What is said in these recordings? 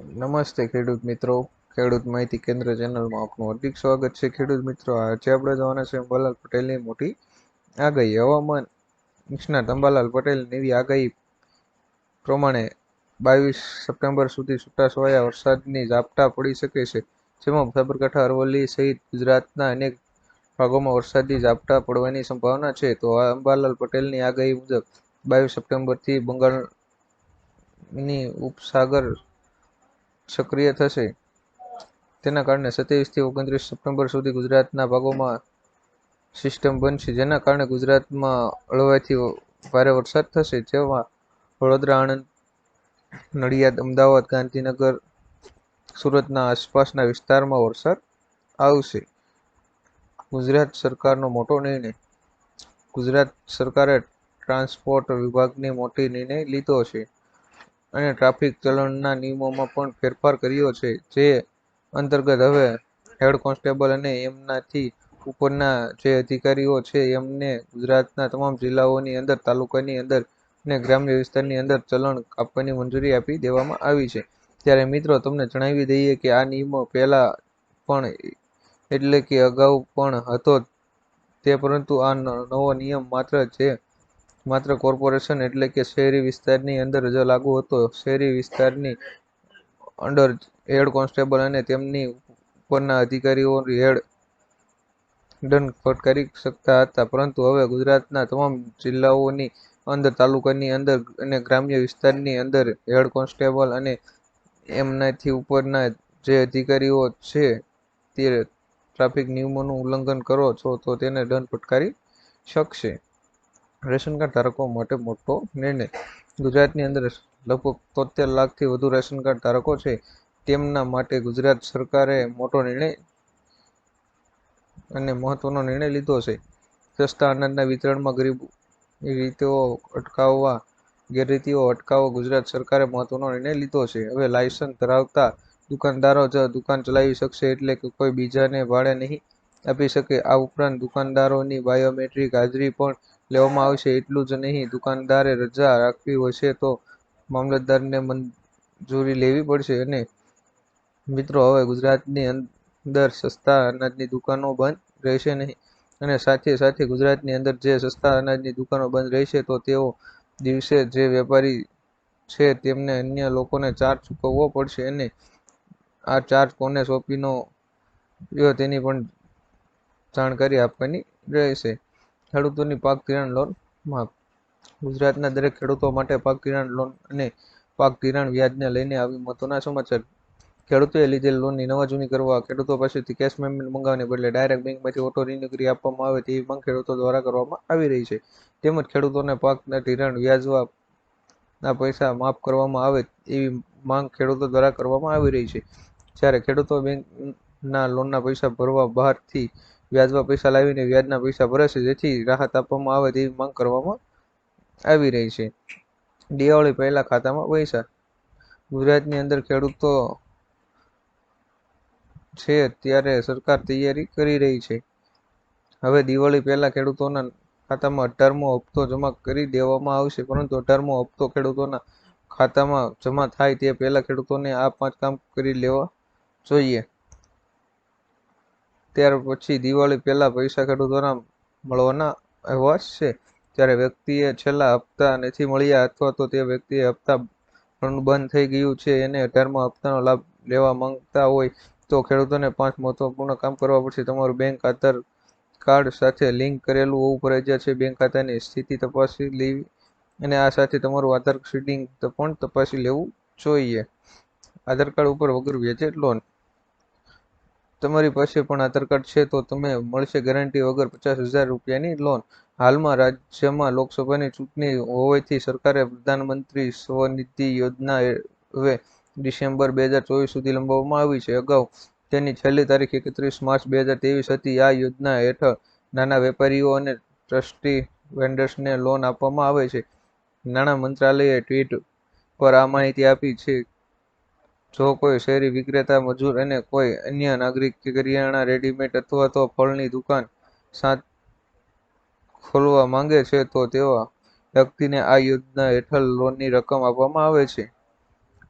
નમસ્તે ખેડૂત મિત્રો. ખેડૂત માહિતી કેન્દ્ર ચેનલમાં આપનું હાર્દિક સ્વાગત છે. ખેડૂત મિત્રો, આજે આપણે જોવાના છે અંબાલાલ પટેલની મોટી આગાહી. હવામાન નિષ્ણાત અંબાલાલ પટેલની એવી આગાહી પ્રમાણે બાવીસ સપ્ટેમ્બર સુધી છૂટાછવાયા વરસાદની ઝાપટા પડી શકે છે. જેમાં સાબરકાંઠા, અરવલ્લી સહિત ગુજરાતના અનેક ભાગોમાં વરસાદી ઝાપટા પડવાની સંભાવના છે. તો અંબાલાલ પટેલની આગાહી મુજબ બાવીસ સપ્ટેમ્બરથી બંગાળની ઉપસાગર સક્રિય થશે. તેના કારણે સત્યાવીસથી ઓગણત્રીસ સપ્ટેમ્બર સુધી ગુજરાતના ભાગોમાં સિસ્ટમ બનશે, જેના કારણે ગુજરાતમાં હળવાથી ભારે વરસાદ થશે. જેમાં વડોદરા, આણંદ, નડિયાદ, અમદાવાદ, ગાંધીનગર, સુરતના આસપાસના વિસ્તારમાં વરસાદ આવશે. ગુજરાત સરકારનો મોટો નિર્ણય ગુજરાત સરકારે ટ્રાન્સપોર્ટ વિભાગની મોટી નિર્ણય લીધો છે. અને ટ્રાફિક ચલણના નિયમોમાં પણ ફેરફાર કર્યો છે, જે અંતર્ગત હવે હેડ કોન્સ્ટેબલ અને એમનાથી ઉપરના જે અધિકારીઓ છે, એમને ગુજરાતના તમામ જિલ્લાઓની અંદર, તાલુકાની અંદર અને ગ્રામ્ય વિસ્તારની અંદર ચલણ આપવાની મંજૂરી આપી દેવામાં આવી છે. ત્યારે મિત્રો, તમને જણાવી દઈએ કે આ નિયમો પહેલાં પણ એટલે કે અગાઉ પણ હતો તે, પરંતુ આ નવો નિયમ માત્ર જે માત્ર કોર્પોરેશન એટલે કે શહેરી વિસ્તારની અંદર જ લાગુ હતો. શહેરી વિસ્તારની અંડર હેડ કોન્સ્ટેબલ અને તેમની ઉપરના અધિકારીઓ હેડ દંડ ફટકારી શકતા હતા. પરંતુ હવે ગુજરાતના તમામ જિલ્લાઓની અંદર, તાલુકાની અંદર અને ગ્રામ્ય વિસ્તારની અંદર હેડ કોન્સ્ટેબલ અને એમનાથી ઉપરના જે અધિકારીઓ છે તે ટ્રાફિક નિયમોનું ઉલ્લંઘન કરો છો તો તેને દંડ ફટકારી શકશે. રેશન કાર્ડ ધારકો માટે મોટો નિર્ણય. ગુજરાતની અંદર લગભગ તોતેર લાખથી વધુ રેશન કાર્ડ ધારકો છે. તેમના માટે ગુજરાત સરકારે મોટો નિર્ણય અને મહત્વનો નિર્ણય લીધો છે. સસ્તા અનાજના વિતરણમાં ગરીબ રીતિઓ અટકાવવા, ગેરરીતિઓ અટકાવવા ગુજરાત સરકારે મહત્વનો નિર્ણય લીધો છે. હવે લાયસન્સ ધરાવતા દુકાનદારો જ દુકાન ચલાવી શકશે એટલે કે કોઈ બીજાને ભાડે નહીં આપી શકે. આ ઉપરાંત દુકાનદારોની બાયોમેટ્રિક હાજરી પણ લેવામાં આવશે એટલું જ નહીં. દુકાનદારે રજા રાખવી હશે તો મામલતદારને મંજૂરી લેવી પડશે અને મિત્રો, હવે ગુજરાતની અંદર સસ્તા અનાજની દુકાનો બંધ રહેશે નહીં અને સાથે સાથે ગુજરાતની અંદર જે સસ્તા અનાજની દુકાનો બંધ રહેશે તો તેઓ દિવસે જે વેપારી છે તેમને અન્ય લોકોને ચાર્જ ચૂકવવો પડશે અને આ ચાર્જ કોને સોંપીનો, તેની પણ જાણકારી આપવાની રહેશે. ખેડૂતોની પાક ધિરાણ લોન માફ ગુજરાતના દરેક ખેડૂતો માટે પાક ધિરાણ લોન અને પાક ધિરાણ વ્યાજને લઈને આવી મહત્વના સમાચાર. ખેડૂતોએ લીધેલ લોનની નવા જૂની કરવા ખેડૂતો પાસેથી કેશ પેમેન્ટ મંગાવવાને બદલે ડાયરેક્ટ બેંકમાંથી ઓટો રિન્યુ આપવામાં આવે તેવી માંગ ખેડૂતો દ્વારા કરવામાં આવી રહી છે. તેમજ ખેડૂતોને પાકના ધિરાણ ના પૈસા માફ કરવામાં આવે એવી માંગ ખેડૂતો દ્વારા કરવામાં આવી રહી છે. જ્યારે ખેડૂતો બેંકના લોનના પૈસા ભરવા બહારથી વ્યાજમાં પૈસા લાવીને વ્યાજના પૈસા ભરે જેથી રાહત આપવામાં આવે તેવી માંગ કરવામાં આવી રહી છે. દિવાળી પહેલા ખાતામાં પૈસા. ગુજરાતની અંદર ખેડૂતો છે ત્યારે સરકાર તૈયારી કરી રહી છે. હવે દિવાળી પહેલા ખેડૂતોના ખાતામાં અઢારમો હપ્તો જમા કરી દેવામાં આવશે, પરંતુ અઢારમો હપ્તો ખેડૂતોના ખાતામાં જમા થાય તે પહેલા ખેડૂતોને આ પાંચ કામ કરી લેવા જોઈએ. ત્યાર પછી દિવાળી પહેલા પૈસા ખેડૂતોના મળવાના અહેવાસ છે. જ્યારે વ્યક્તિએ છેલ્લા હપ્તા નથી મળ્યા અથવા તો તે વ્યક્તિએ હપ્તા બંધ થઈ ગયું છે એને અઢારમા હપ્તાનો લાભ લેવા માંગતા હોય તો ખેડૂતોને પાંચ મહત્વપૂર્ણ કામ કરવા પડશે. તમારું બેંક આધાર કાર્ડ સાથે લિંક કરેલું હોવું ફરજિયાત છે. બેંક ખાતાની સ્થિતિ તપાસી લેવી અને આ સાથે તમારું આધાર સીડિંગ પણ તપાસી લેવું જોઈએ. આધાર કાર્ડ ઉપર વગર વ્યાજે લોન તમારી પાસે પણ આધાર કાર્ડ છે તો તમે મળશે ગેરંટી વગર પચાસ હજાર રૂપિયાની લોન હાલમાં રાજ્યમાં લોકસભાની ચૂંટણી હોવાથી સરકારે પ્રધાનમંત્રી સ્વનિધિ યોજના હવે ડિસેમ્બર બે હજાર ચોવીસ સુધી લંબાવવામાં આવી છે. અગાઉ તેની છેલ્લી તારીખ એકત્રીસ માર્ચ બે હજાર ત્રેવીસ હતી. આ યોજના હેઠળ નાના વેપારીઓ અને ટ્રસ્ટી વેન્ડર્સને લોન આપવામાં આવે છે. નાણાં મંત્રાલયે ટ્વીટ પર આ માહિતી આપી છે જો કોઈ શેરી વિક્રેતા મજૂર અને કોઈ અન્ય નાગરિક કરિયાણા રેડીમેડ અથવા તો ફળની દુકાન સાત ખોલવા માંગે છે, તો તેવા વ્યક્તિને આ યોજના હેઠળ લોનની રકમ આપવામાં આવે છે.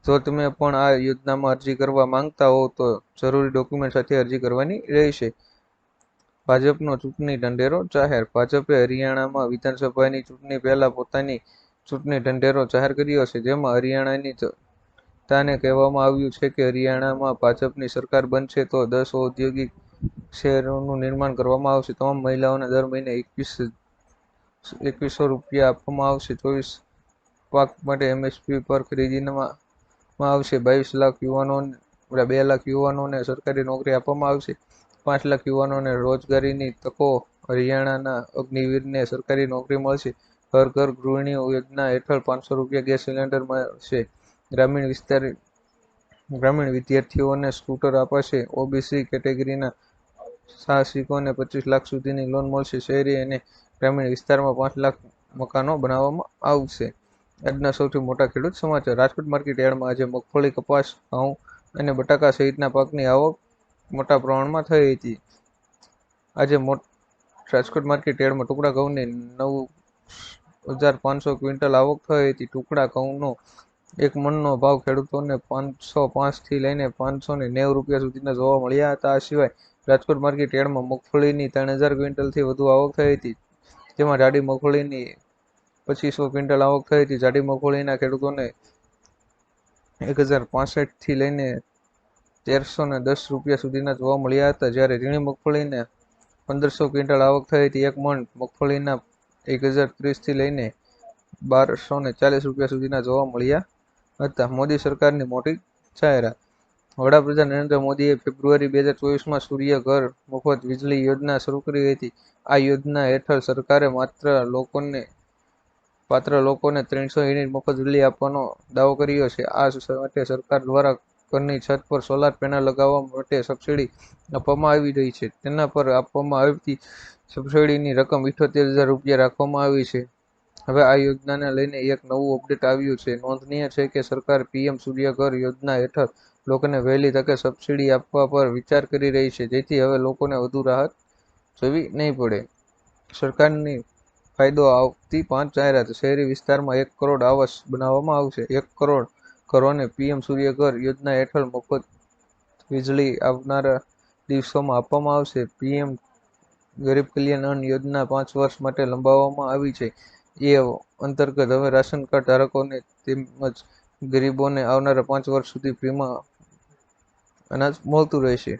જો તમે પણ આ યોજનામાં અરજી કરવા માંગતા હો, તો જરૂરી ડોક્યુમેન્ટ સાથે અરજી કરવાની રહેશે. ભાજપનો ચૂંટણી ઢંઢેરો જાહેર. ભાજપે હરિયાણામાં વિધાનસભાની ચૂંટણી પહેલા પોતાની ચૂંટણી ઢંઢેરો જાહેર કર્યો છે, જેમાં હરિયાણાની જનતાને કહેવામાં આવ્યું છે કે હરિયાણામાં ભાજપની સરકાર બનશે તો દસ ઔદ્યોગિક શહેરોનું નિર્માણ કરવામાં આવશે. તમામ મહિલાઓને દર મહિને એકવીસ, એકવીસો રૂપિયા આપવામાં આવશે. ચોવીસ પાક માટે એમએસપી પર ખરીદીમાં આવશે. બાવીસ લાખ યુવાનો બે લાખ યુવાનોને સરકારી નોકરી આપવામાં આવશે. પાંચ લાખ યુવાનોને રોજગારીની તકો હરિયાણાના અગ્નિવીરને સરકારી નોકરી મળશે. ઘર ઘર ગૃહિણી યોજના હેઠળ પાંચસો રૂપિયા ગેસ સિલિન્ડર મળશે. ગ્રામીણ વિસ્તાર, ગ્રામીણ વિદ્યાર્થીઓને સ્કૂટર અપાશે ઓબીસી કેટેગરીના સાહસિકોને પચીસ લાખ સુધીની લોન મળશે. શહેરી અને ગ્રામીણ વિસ્તારમાં પાંચ લાખ મકાનો બનાવવામાં આવશે. આજના સૌથી મોટા ખેડૂત સમાચાર. રાજકોટ માર્કેટ યાર્ડમાં આજે મગફળી, કપાસ, ઘઉં અને બટાકા સહિતના પાકની આવક મોટા પ્રમાણમાં થઈ હતી. આજે રાજકોટ માર્કેટ યાર્ડમાં ટુકડા ઘઉંની નવ હજાર પાંચસો ક્વિન્ટલ આવક થઈ હતી. ટુકડા ઘઉંનો એક મણનો ભાવ ખેડૂતોને પાંચસો પાંચથી લઈને પાંચસો ને નેવું રૂપિયા સુધીના જોવા મળ્યા હતા. આ સિવાય રાજકોટ માર્કેટ યાર્ડમાં મગફળીની ત્રણ હજાર ક્વિન્ટલથી વધુ આવક થઈ હતી. જેમાં જાડી મગફળીની પચીસો ક્વિન્ટલ આવક થઈ હતી. જાડી મગફળીના ખેડૂતોને એક હજાર પાસઠથી લઈને તેરસો ને દસ રૂપિયા સુધીના જોવા મળ્યા હતા. જ્યારે ઝીણી મગફળીને પંદરસો ક્વિન્ટલ આવક થઈ હતી. એક મણ મગફળીના એક હજાર ત્રીસથી લઈને બારસો ને ચાલીસ રૂપિયા સુધીના જોવા મળ્યા હતા મોદી સરકારની મોટી જાહેરાત. વડાપ્રધાન નરેન્દ્ર મોદીએ ફેબ્રુઆરી બે હજાર ચોવીસમાં સૂર્ય ઘર મફત વીજળી યોજના શરૂ કરી હતી. આ યોજના હેઠળ સરકારે માત્ર લોકોને પાત્ર લોકોને ત્રણસો યુનિટ મફત વીજળી આપવાનો દાવો કર્યો છે. આ માટે સરકાર દ્વારા ઘરની છત પર સોલાર પેનલ લગાવવા માટે સબસિડી આપવામાં આવી રહી છે. તેના પર આપવામાં આવતી સબસિડીની રકમ ઇઠોતેર હજાર રૂપિયા રાખવામાં આવી છે. હવે આ યોજનાને લઈને એક નવું અપડેટ આવ્યું છે. નોંધનીય છે કે સરકાર પીએમ સૂર્યઘર યોજના હેઠળ લોકોને વહેલી તકે સબસિડી આપવા પર વિચાર કરી રહી છે. જેથી હવે લોકોને વધુ રાહત જોવી નહીં પડે. સરકારની ફાયદો આવતી પાંચ જાહેરાત. શહેરી વિસ્તારમાં એક કરોડ આવાસ બનાવવામાં આવશે. એક કરોડ ઘરોને પીએમ સૂર્યઘર યોજના હેઠળ મફત વીજળી આવનારા દિવસોમાં આપવામાં આવશે. પીએમ ગરીબ કલ્યાણ યોજના પાંચ વર્ષ માટે લંબાવવામાં આવી છે. એ અંતર્ગત હવે રાશન કાર્ડ ધારકોને તેમજ ગરીબોને આવનારા પાંચ વર્ષ સુધી ફ્રીમાં અનાજ મળતું રહેશે.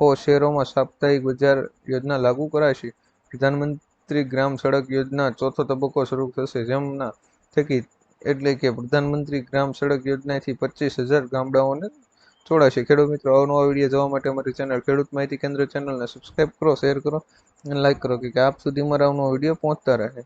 ઓ શહેરોમાં સાપ્તાહિક બજાર યોજના લાગુ કરાશે. પ્રધાનમંત્રી ગ્રામ સડક યોજના ચોથો તબક્કો શરૂ થશે. જેમના થકી એટલે કે પ્રધાનમંત્રી ગ્રામ સડક યોજનાથી પચીસ હજાર ગામડાઓને જોડાશે. ખેડૂત મિત્રો અવનવા વીડિયો જોવા માટે અમારી ચેનલ ખેડૂત માહિતી કેન્દ્ર ચેનલને સબસ્ક્રાઈબ કરો શેર કરો. લાઈક કરો કે આપ સુધી મારા વીડિયો પહોંચતા રહે.